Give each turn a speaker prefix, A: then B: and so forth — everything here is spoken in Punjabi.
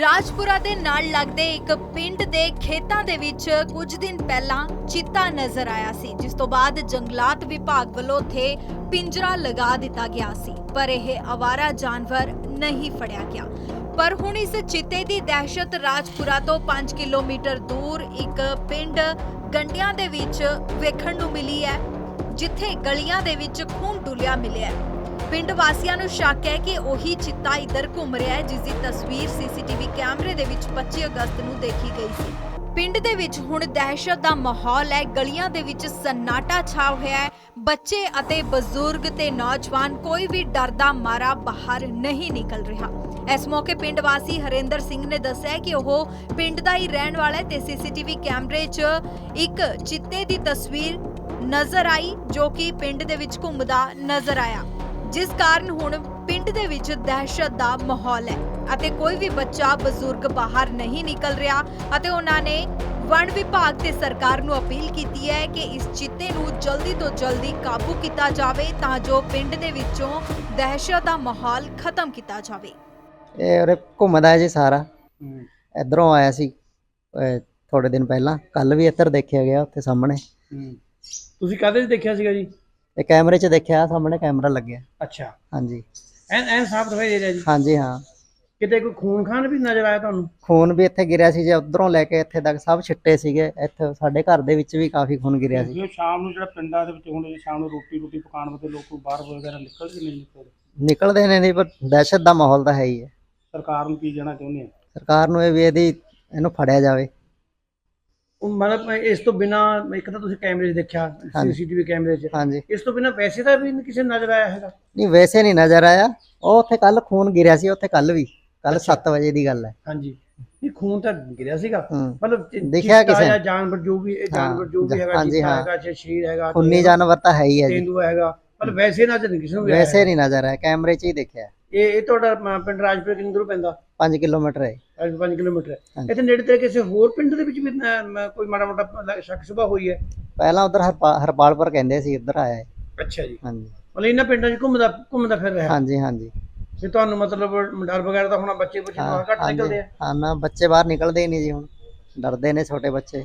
A: ਰਾਜਪੁਰਾ ਦੇ ਨਾਲ ਲੱਗਦੇ ਇੱਕ ਪਿੰਡ ਦੇ ਖੇਤਾਂ ਦੇ ਵਿੱਚ ਕੁਝ ਦਿਨ ਪਹਿਲਾਂ ਚੀਤਾ ਨਜ਼ਰ ਆਇਆ ਸੀ, ਜਿਸ ਤੋਂ ਬਾਅਦ ਜੰਗਲਾਤ ਵਿਭਾਗ ਵੱਲੋਂ ਉੱਥੇ ਪਿੰਜਰਾ ਲਗਾ ਦਿੱਤਾ ਗਿਆ ਸੀ, ਪਰ ਇਹ ਆਵਾਰਾ ਜਾਨਵਰ ਨਹੀਂ ਫੜਿਆ ਗਿਆ। ਪਰ ਹੁਣ ਇਸ ਚੀਤੇ ਦੀ ਦਹਿਸ਼ਤ ਰਾਜਪੁਰਾ ਤੋਂ 5 ਕਿਲੋਮੀਟਰ ਦੂਰ ਇੱਕ ਪਿੰਡ ਗੰਡਿਆਂ ਦੇ ਵਿੱਚ ਵੇਖਣ ਨੂੰ ਮਿਲੀ ਹੈ, ਜਿੱਥੇ ਗਲੀਆਂ ਦੇ ਵਿੱਚ ਖੂਨ ਡੁੱਲਿਆ ਮਿਲਿਆ ਹੈ। ਪਿੰਡ ਵਾਸੀਆਂ ਨੂੰ ਸ਼ੱਕ ਹੈ ਕਿ ਉਹੀ ਚਿੱਤਾ ਇਧਰ ਘੁੰਮ ਰਿਹਾ ਹੈ ਜਿਸ ਦੀ ਤਸਵੀਰ ਸੀਸੀਟੀਵੀ ਕੈਮਰੇ ਦੇ ਵਿੱਚ 25 ਅਗਸਤ ਨੂੰ ਦੇਖੀ ਗਈ ਸੀ। ਪਿੰਡ ਦੇ ਵਿੱਚ ਹੁਣ ਦਹਿਸ਼ਤ ਦਾ ਮਾਹੌਲ ਹੈ, ਗਲੀਆਂ ਦੇ ਵਿੱਚ ਸਨਾਟਾ ਛਾ ਹੋਇਆ ਹੈ। ਬੱਚੇ ਅਤੇ ਬਜ਼ੁਰਗ ਤੇ ਨੌਜਵਾਨ ਕੋਈ ਵੀ ਡਰ ਦਾ ਮਾਰਾ ਬਾਹਰ ਨਹੀਂ ਨਿਕਲ ਰਿਹਾ। ਇਸ ਮੌਕੇ ਪਿੰਡ ਵਾਸੀ ਹਰਿੰਦਰ ਸਿੰਘ ਨੇ ਦੱਸਿਆ ਕਿ ਉਹ ਪਿੰਡ ਦਾ ਹੀ ਰਹਿਣ ਵਾਲਾ ਹੈ ਤੇ ਸੀਸੀਟੀਵੀ ਕੈਮਰੇ 'ਚ ਇੱਕ ਚਿੱਤੇ ਦੀ ਤਸਵੀਰ ਨਜ਼ਰ ਆਈ, ਜੋ ਕਿ ਪਿੰਡ ਦੇ ਵਿੱਚ ਘੁੰਮਦਾ ਨਜ਼ਰ ਆਇਆ। ਜਿਸ ਕਾਰਨ ਹੁਣ ਪਿੰਡ ਦੇ ਵਿੱਚ ਦਹਿਸ਼ਤ ਦਾ ਮਾਹੌਲ ਹੈ ਅਤੇ ਕੋਈ ਵੀ ਬੱਚਾ ਬਜ਼ੁਰਗ ਬਾਹਰ ਨਹੀਂ ਨਿਕਲ ਰਿਹਾ ਅਤੇ ਉਹਨਾਂ ਨੇ ਵਣ ਵਿਭਾਗ ਤੇ ਸਰਕਾਰ ਨੂੰ ਅਪੀਲ ਕੀਤੀ ਹੈ ਕਿ ਇਸ ਚਿੱਤੇ ਨੂੰ ਜਲਦੀ ਤੋਂ ਜਲਦੀ ਕਾਬੂ ਕੀਤਾ ਜਾਵੇ ਤਾਂ ਜੋ ਪਿੰਡ ਦੇ ਵਿੱਚੋਂ ਦਹਿਸ਼ਤ ਦਾ ਮਾਹੌਲ ਖਤਮ ਕੀਤਾ ਜਾਵੇ।
B: ਇਹ ਉਰੇ ਘੁੰਮਦਾ ਹੈ ਜੀ ਸਾਰਾ। ਇਧਰੋਂ ਆਇਆ ਸੀ ਅਹ ਥੋੜੇ ਦਿਨ ਪਹਿਲਾਂ। ਕੱਲ ਵੀ ਇੱਧਰ ਦੇਖਿਆ ਗਿਆ ਉੱਥੇ ਸਾਹਮਣੇ।
C: ਤੁਸੀਂ ਕਾਹਦੇ 'ਚ ਦੇਖਿਆ ਸੀਗਾ ਜੀ?
B: ਇਹ ਕੈਮਰੇ 'ਚ ਦੇਖਿਆ ਸਾਹਮਣੇ ਕੈਮਰਾ ਲੱਗਿਆ।
C: ਅੱਛਾ।
B: ਹਾਂਜੀ।
C: ਐਨ ਐਨ ਸਾਫ਼ ਦਿਖਾਈ ਦੇ ਰਿਹਾ ਜੀ?
B: ਹਾਂਜੀ ਹਾਂ।
C: ਕਿਤੇ ਕੋਈ ਖੂਨ ਖਾਨ ਵੀ ਨਜ਼ਰ ਆਇਆ ਤੁਹਾਨੂੰ?
B: ਖੂਨ ਵੀ ਇੱਥੇ ਗਿਰਿਆ ਸੀ ਜੇ ਉਧਰੋਂ ਲੈ ਕੇ ਇੱਥੇ ਤੱਕ ਸਭ ਛਿੱਟੇ ਸੀਗੇ ਇੱਥੇ ਸਾਡੇ ਘਰ ਦੇ ਵਿੱਚ ਵੀ ਕਾਫੀ ਖੂਨ ਗਿਰਿਆ ਸੀ।
C: ਜੋ ਸ਼ਾਮ ਨੂੰ ਜਿਹੜਾ ਪਿੰਡਾਂ ਦੇ ਵਿੱਚ ਜੀ ਸ਼ਾਮ ਨੂੰ ਰੋਟੀ ਰੋਟੀ ਪਕਾਉਣ ਵਾਸਤੇ ਲੋਕ ਬਾਹਰ ਵਗੈਰਾ ਨਿਕਲਦੇ ਨਹੀਂ ਨਿਕਲਦੇ
B: ਨਿਕਲਦੇ ਨੇ ਨਹੀਂ ਪਰ ਦਹਿਸ਼ਤ ਦਾ ਮਾਹੌਲ ਤਾਂ ਹੈ ਹੀ ਹੈ।
C: ਸਰਕਾਰ ਨੂੰ ਕੀ ਕਹਿਣਾ ਚਾਹੁੰਦੇ ਆ
B: ਸਰਕਾਰ ਨੂੰ ਇਹ ਵੀ ਇਹਦੀ ਇਹਨੂੰ ਫੜਿਆ ਜਾਵੇ।
C: ਉਹ ਮਤਲਬ ਇਸ ਤੋਂ ਬਿਨਾ ਇੱਕ ਤਾਂ ਤੁਸੀਂ ਕੈਮਰੇ 'ਚ ਦੇਖਿਆ
B: ਹਾਂਜੀ।
C: ਸੀਸੀਟੀਵੀ ਕੈਮਰੇ 'ਚ।
B: ਹਾਂਜੀ।
C: ਇਸ ਤੋਂ ਬਿਨਾ ਵੈਸੇ ਤਾਂ ਵੀ ਕਿਸੇ ਨੂੰ ਨਜ਼ਰ ਆਇਆ ਹੈਗਾ।
B: ਨਹੀਂ ਵੈਸੇ ਨਹੀਂ ਨਜ਼ਰ ਆਇਆ। ਉਹ ਉੱਥੇ ਕੱਲ ਖੂਨ ਗਿਰਿਆ ਸੀ ਉੱਥੇ ਕੱਲ ਵੀ। ਕੱਲ 7 ਵਜੇ ਦੀ ਗੱਲ ਹੈ।
C: ਹਾਂਜੀ। ਇਹ ਖੂਨ ਤਾਂ ਗਿਰਿਆ ਸੀਗਾ।
B: ਹੂੰ।
C: ਮਤਲਬ ਚੀ-
B: ਦਿਖਿਆ
C: ਚੀਤਾ
B: ਕਿਸੇ
C: ਜਾਂ
B: ਨੇ?
C: ਜਾਨਵਰ ਜੋ ਵੀ ਇਹ ਜਾਨਵਰ ਜੋ ਵੀ ਹੈਗਾ
B: ਹਾਂਜੀ,
C: ਚੀਤਾ
B: ਹਾਂ।
C: ਹੈਗਾ ਸ਼ੇਰ ਹੈਗਾ
B: ਖੂਨੀ ਜਾਨਵਰ ਤਾਂ ਹੈ ਹੀ ਹੈ ਜੀ।
C: ਤੇਂਦੂਆ ਹੈਗਾ। ਮਤਲਬ ਵੈਸੇ ਨਜ਼ਰ ਨਹੀਂ ਕਿਸੇ ਨੂੰ ਆਇਆ
B: ਵੈਸੇ ਨਹੀਂ ਨਜ਼ਰ ਆਇਆ। ਕੈਮਰੇ 'ਚ ਹੀ ਦੇਖਿਆ।
C: ਇਹ ਇਹ ਤੁਹਾਡਾ ਪਿੰਡ ਰਾਜਪੁਰ ਕਿੰਨੀ ਦੂਰ ਪੈਂਦਾ?
B: 5 ਕਿਲੋਮੀਟਰ ਹੈ।
C: 5 ਕਿਲੋਮੀਟਰ ਹੈ। ਇੱਥੇ ਨੇੜੇ ਤੇ ਕਿਸੇ ਹੋਰ ਪਿੰਡ ਦੇ ਵਿੱਚ ਵੀ ਕੋਈ ਮਾੜਾ ਮੋਟਾ ਸ਼ੱਕ ਸੁਭਾ ਹੋਈ ਹੈ?
B: ਪਹਿਲਾਂ ਉਧਰ ਹਰਪਾਲਪੁਰ ਕਹਿੰਦੇ ਸੀ ਇੱਧਰ ਆਇਆ ਹੈ।
C: ਅੱਛਾ ਜੀ।
B: ਹਾਂਜੀ।
C: ਮਤਲਬ ਇਹਨਾਂ ਪਿੰਡਾਂ 'ਚ ਘੁੰਮਦਾ ਘੁੰਮਦਾ ਫਿਰ ਰਿਹਾ?
B: ਹਾਂਜੀ ਹਾਂਜੀ।
C: ਤੇ ਤੁਹਾਨੂੰ ਮਤਲਬ ਡਰ ਵਗੈਰਾ ਤਾਂ ਹੋਣਾ ਬੱਚੇ ਬੱਚੇ ਬਾਹਰ ਘੱਟ ਨਿਕਲਦੇ ਆ?
B: ਹਾਂ ਨਾ ਬੱਚੇ ਬਾਹਰ ਨਿਕਲਦੇ ਹੀ ਨਹੀਂ ਜੀ ਹੁਣ। ਡਰਦੇ ਨੇ ਛੋਟੇ ਬੱਚੇ।